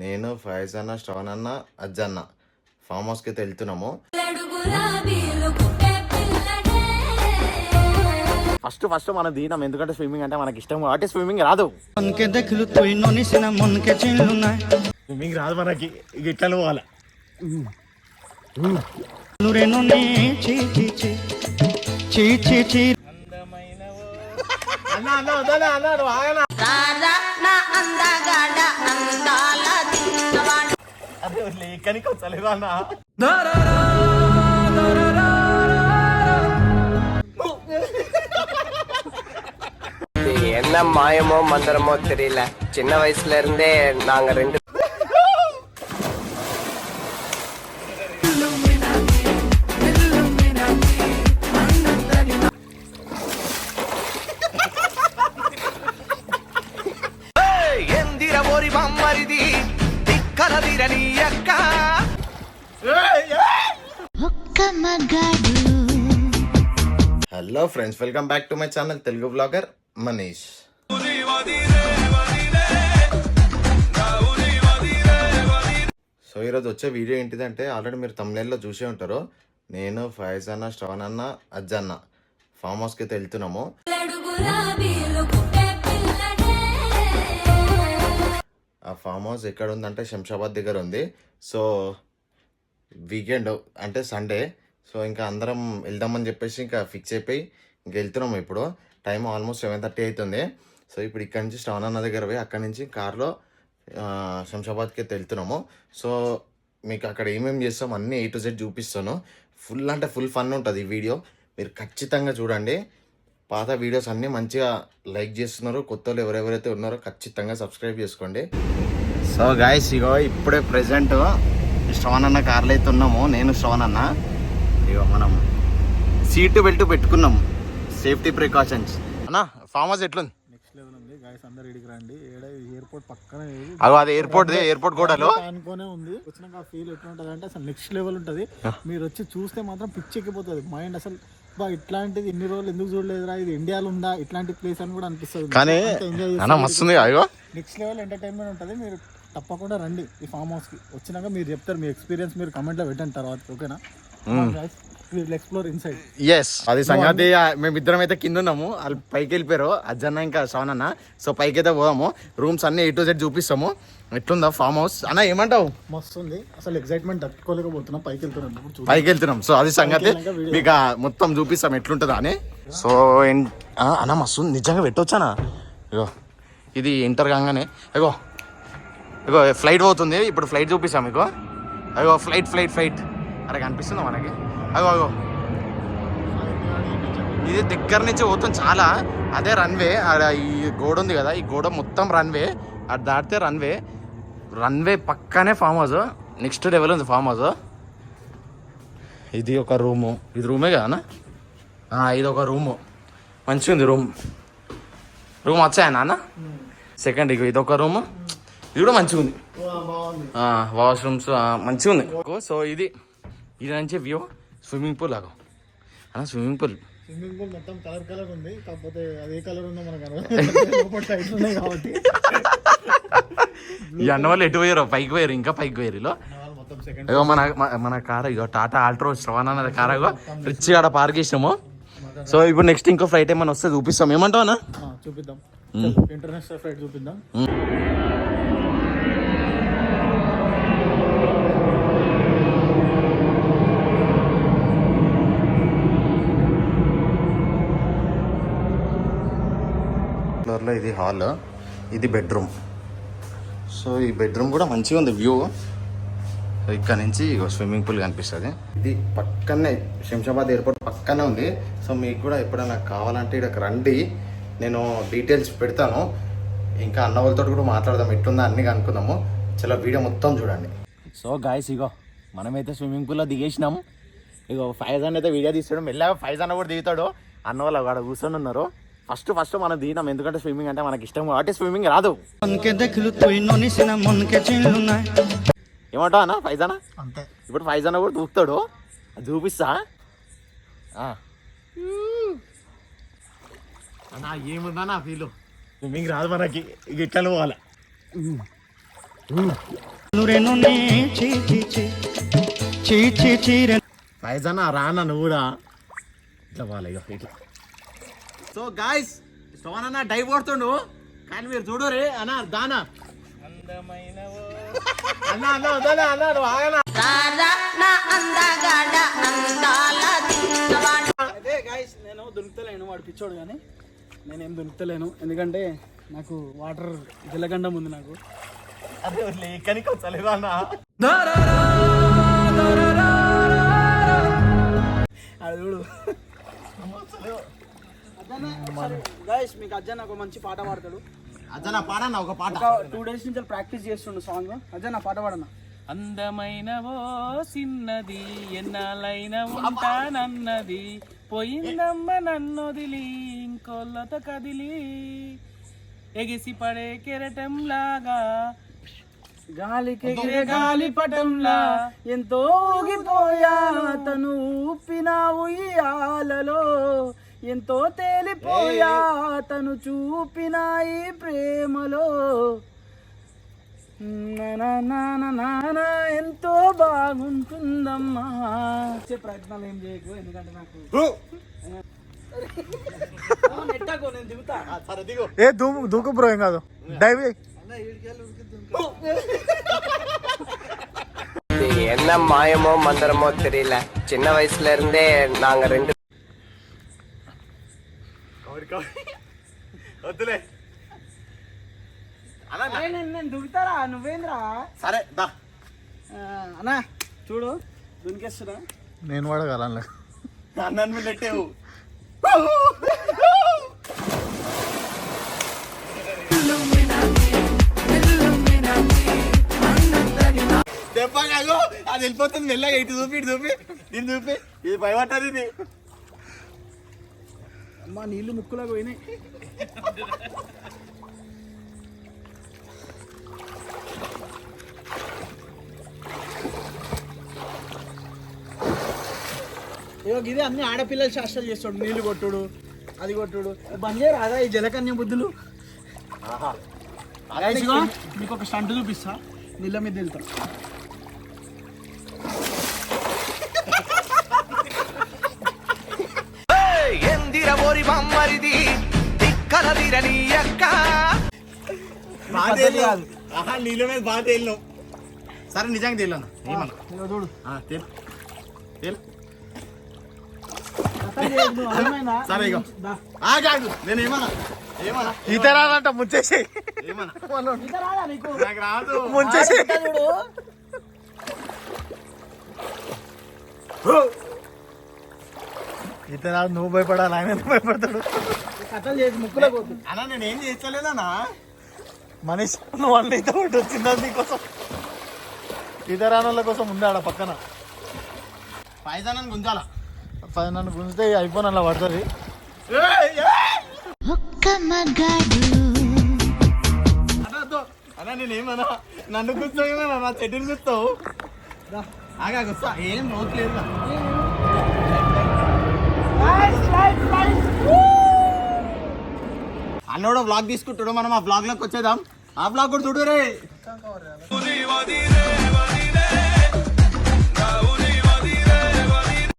నేను ఫైజ్ అన్న శ్రవణ్ అన్న అజ్జన్న ఫామ్ హౌస్కి కి వెళ్తున్నాము. ఫస్ట్ ఫస్ట్ మనం దిగినాం ఎందుకంటే స్విమ్మింగ్ అంటే మనకి ఇష్టం కాబట్టి స్విమ్మింగ్ రాదు. స్విమ్మింగ్ రాదు మనకి. ఇక ఇట్లా పోవాలా. అందమైన Kimberly, kan ikaw என்ன மாயமோ மந்திரமோ தெரியல. சின்ன வயசுல இருந்தே நாங்க ரெண்டு hello friends welcome back to my channel Telugu blogger Manish. So ఈరోజు వచ్చే వీడియో ఏంటిదంటే ఆల్రెడీ మీరు తమిళలో చూసే ఉంటారు. నేను ఫైజ్ అన్న శ్రవణ్ అన్న అజ్జన్న ఫామ్ హౌస్కి అయితే వెళ్తున్నాము. ఆ ఫామ్ హౌస్ ఎక్కడ ఉందంటే శంషాబాద్ దగ్గర ఉంది. సో వీకెండ్ అంటే సండే సో ఇంకా అందరం వెళ్దామని చెప్పేసి ఇంకా ఫిక్స్ అయిపోయి ఇంక వెళ్తున్నాం ఇప్పుడు. టైం ఆల్మోస్ట్ సెవెన్ థర్టీ అవుతుంది సో ఇప్పుడు ఇక్కడ నుంచి శ్రవణ అన్న దగ్గర పోయి అక్కడ నుంచి కార్లో శంషాబాద్కి అయితే వెళ్తున్నాము. సో మీకు అక్కడ ఏమేమి చేస్తాం అన్నీ ఏ టు జెడ్ చూపిస్తాను. ఫుల్ అంటే ఫుల్ ఫన్ ఉంటుంది ఈ వీడియో. మీరు ఖచ్చితంగా చూడండి. పాత వీడియోస్ అన్నీ మంచిగా లైక్ చేస్తున్నారు. కొత్త వాళ్ళు ఎవరెవరైతే ఉన్నారో ఖచ్చితంగా సబ్స్క్రైబ్ చేసుకోండి. సో గాయస్ ఇగో ఇప్పుడే ప్రెసెంట్ శ్రవణ్ అన్న కార్లో అయితే ఉన్నాము. నేను శ్రవణ్ అన్న ఇగో మనం సీటు బెల్ట్ పెట్టుకున్నాం. Safety precautions. అన్న ఫామ్ హౌస్ ఎట్లుంది? నెక్స్ట్ లెవెల్ ఉంది. గాయస్ అందరు ఇడికి రండి. ఏడ ఎయిర్పోర్ట్ అగో అది ఎయిర్పోర్ట్ ఎయిర్పోర్ట్ గోడలో. అనుకోనే ఉంది. వచ్చినాక ఆ ఫీల్ ఎట్లా ఉంటుంది అంటే అసలు నెక్స్ట్ లెవెల్ ఉంటుంది. మీరు వచ్చి చూస్తే మాత్రం పిచ్చెక్కిపోతుంది మైండ్ అసలు బా ఇట్లాంటిది ఇన్ని రోజులు ఎందుకు చూడలేదురా? ఇది ఇండియాలో ఉందా? ఇట్లాంటి ప్లేస్ అని కూడా అనిపిస్తుంది. కానీ అన్న మస్తుంది అయ్యో నెక్స్ట్ లెవెల్ ఎంటర్టైన్మెంట్ ఉంటుంది. మీరు తప్పకుండా రండి ఈ ఫామ్ హౌస్కి. వచ్చినాక మీరు చెప్తారు మీ ఎక్స్పీరియన్స్ మీరు కమెంట్లో పెట్టండి తర్వాత ఓకేనా ఎస్ అది సంగతి మేమిద్దరం అయితే కింద ఉన్నాము. వాళ్ళు పైకి వెళ్ళిపోయారు. అజ్జన్న ఇంకా శ్రవణ్ అన్న. సో పైకి అయితే పోదాము. రూమ్స్ అన్ని ఏ టు జెడ్ చూపిస్తాము. ఎట్లుందా ఫామ్ హౌస్ అన్న ఏమంటావు? మస్తు ఉంది అసలు ఎక్సైట్మెంట్ తట్టుకోలేకపోతున్నాం. పైకి వెళ్తున్నాం. పైకి వెళ్తున్నాం. సో అది సంగతి. మీకు మొత్తం చూపిస్తాం ఎట్లుంటుందా అని. సో అన్న మస్తు నిజంగా పెట్టవచ్చానా ఇగో ఇది ఎంటర్ కాగానే. ఇగో ఇగో ఫ్లైట్ పోతుంది. ఇప్పుడు ఫ్లైట్ చూపిస్తాం మీకు. అగో ఫ్లైట్ ఫ్లైట్ ఫ్లైట్ అరే కనిపిస్తుందా మనకి? అగో అగో. ఇది దగ్గర నుంచి పోతుంది చాలా. అదే రన్వే ఆడ ఈ గోడ ఉంది కదా ఈ గోడ మొత్తం రన్వే అది దాటితే రన్వే రన్వే పక్కనే ఫామ్ హౌస్ నెక్స్ట్ లెవెల్ ఉంది ఫామ్ హౌస్ ఇది ఒక రూము ఇది రూమే కదా ఇది ఒక రూము మంచిగా ఉంది రూమ్ రూమ్ వచ్చాయా నాన్న? సెకండ్ ఇక ఇది ఒక రూము ఇది కూడా మంచిగా ఉంది. వాష్రూమ్స్ మంచిగా ఉంది. సో ఇది ఇది నుంచి వ్యూ స్విమ్మింగ్ పూల్ లాగా. అన్న స్విమ్మింగ్ పూల్ స్విమ్మింగ్ పూల్ మొత్తం కలర్ కలర్ ఉంది. కాకపోతే అది కలర్ ఉందో మనకు కాబట్టి. ఈ అన్న వాళ్ళు ఎటు పోయారు? పైకి పోయారు. ఇంకా పైకి పోయారు ఇగో మన మన- కార్ ఇగో టాటా ఆల్ట్రో శ్రవణ్ అన్నది కార్ ఇగో. రిచ్ ఆడ పార్క్ చేసినాము. సో ఇప్పుడు నెక్స్ట్ ఇంకో ఫ్లైట్ ఏమైనా వస్తే చూపిస్తాం. ఏమంటావు అన్న? చూపిద్దాం. ఇంటర్నేషనల్ ఫ్లైట్ చూపిద్దాం. ఫ్లోర్లో ఇది హాల్ ఇది బెడ్రూమ్ సో ఈ బెడ్రూమ్ కూడా మంచిగా ఉంది వ్యూ ఇక్కడ నుంచి స్విమ్మింగ్ పూల్ కనిపిస్తుంది. ఇది పక్కనే శంషాబాద్ ఎయిర్పోర్ట్ పక్కనే ఉంది. సో మీకు కూడా ఎప్పుడైనా కావాలంటే ఇక్కడ రండి. నేను డీటెయిల్స్ పెడతాను. ఇంకా అన్న వాళ్ళతో కూడా మాట్లాడదాం. ఎట్లుందా అన్ని కనుక్కుందాము. చాలా వీడియో మొత్తం చూడండి. సో గాయస్ ఇగో మనమైతే స్విమ్మింగ్ పూల్లో దిగేసినాం. ఇగో ఫైజాన్ అయితే వీడియో తీస్తాడు. మెల్లగా ఫైజాన్ కూడా దిగుతాడు. అన్న వాళ్ళు అక్కడ కూర్చొని ఉన్నారు. ఫస్ట్ ఫస్ట్ మనం దిగినాం ఎందుకంటే స్విమ్మింగ్ అంటే మనకి ఇష్టం కాబట్టి స్విమ్మింగ్ రాదు. ఏమంటావు అన్న? ఫైజానా? అంతే. ఇప్పుడు ఫైజానా కూడా దూకుతాడు. చూపిస్తా. అన్నా ఏముందా నా ఫీలు స్విమ్మింగ్ రాదు మనకి. ఇట్లా పోవాలి. ఫైజానా రానా నువ్వు కూడా ఇట్లా పోవాలి ఇక ఇట్లా. సో గాయస్ స్టోన్ అన్న డై కొడుతుండు. కానీ మీరు చూడరే అన్న దానా. అన్న అన్న వదలే అన్న నువ్వు ఆగనా అదే గాయస్ నేను దునుకుతలేను వాడు పిచ్చోడు కానీ నేనేం దునుకుతలేను. ఎందుకంటే నాకు వాటర్ జలగండం ఉంది నాకు. అదే లేకనికి వచ్చలేదు అన్న? అది చూడు. గాయస్ మీకు అజ్జన్ ఒక మంచి పాట పాడతాడు. అజ్జన పాడన్న ఒక పాట. టూ డేస్ నుంచి ప్రాక్టీస్ చేస్తుండు సాంగ్ అజ్జన్ పాట పాడన్నా అందమైనవో సిన్నది ఎన్నాళ్ళైన ఉంటానన్నది పోయిందమ్మ నన్నొదిలి ఇంకొల్లతో కదిలి ఎగిసి పడే కెరటంలాగా గాలికి ఎగిరే గాలి పటంలా ఎంతో ఊగిపోయా తను ఊపిన ఉయ్యాలలో ఎంతో తేలిపోయా తను చూపిన ఈ ప్రేమలో నానా నానా నానా ఎంతో బాగుంటుందమ్మా వచ్చే ప్రయత్నాలు ఏం చేయకు ఎందుకంటే నాకు నెట్టాకో నేను దిగుతా సరే దిగు ఏ దూకు దూకు బ్రో ఏం కాదు డైవ్ இது என்ன மாயமோ மந்திரமோ தெரியல சின்ன வயசுல இருந்தே நாங்க ரெண்டு వద్దులే. నేను దుగుతారా నువ్వేంద్రా? సరే దా. అన్నా చూడు దునికేస్తున్నా. నేను వాడగల నన్ను నెట్టేవు. దెబ్బ కాదు అది వెళ్ళిపోతుంది మెల్లగా. ఇటు చూపి ఇటు చూపి. దీన్ని చూపి. ఇది భయపడ్డది ఇది. అమ్మా నీళ్ళు ముక్కులోకి పోయినాయి. ఇగో ఇది అన్ని ఆడపిల్లలు శాస్త్రాలు చేస్తాడు. నీళ్ళు కొట్టుడు అది కొట్టుడు. బంద్ చేయరు అదా ఈ జలకన్య బుద్ధులు? మీకు ఒక స్టంట్ చూపిస్తా. నీళ్ళ మీద వెళ్తా. నీళ్ళ మీద బాగా తేలినావు సరే నిజంగా తేలినా? ఏమన్నా? చూడు. తేలు. తేలు? సరే, నేను ఏమన్నా? ఏమన్నా? ఈత రాదంట ముంచేసి. ఏమన్నా? రాదా. ముంచేసి. ఈత రాదు నువ్వు భయపడాలి ఆయన భయపడతాడు. కథలు చేసి ముక్కులో పోతుంది. అన్నా నేను ఏం చేస్తలేదన్నా? మనిషి నువ్వు అన్న ఈత ఒకటి వచ్చిందా నీకోసం? ఈత రానోళ్ళ కోసం ఉంది ఆడ పక్కన. పైజానని గుంజాల? పది నన్ను గుంజితే ఐఫోన్ అలా పడుతుంది. ఒక్క మగాడు. అన్నా నేను ఏమన్నా? నన్ను గుర్తావు నా చెట్టుని గుర్తావు ఆగా గుర్తా ఏం నోట్లేదు అన్నోడు బ్లాగ్ తీసుకుంటాడు మనం ఆ బ్లాగ్లోకి వచ్చేద్దాం. ఆ బ్లాగ్ కూడా చూడు రే.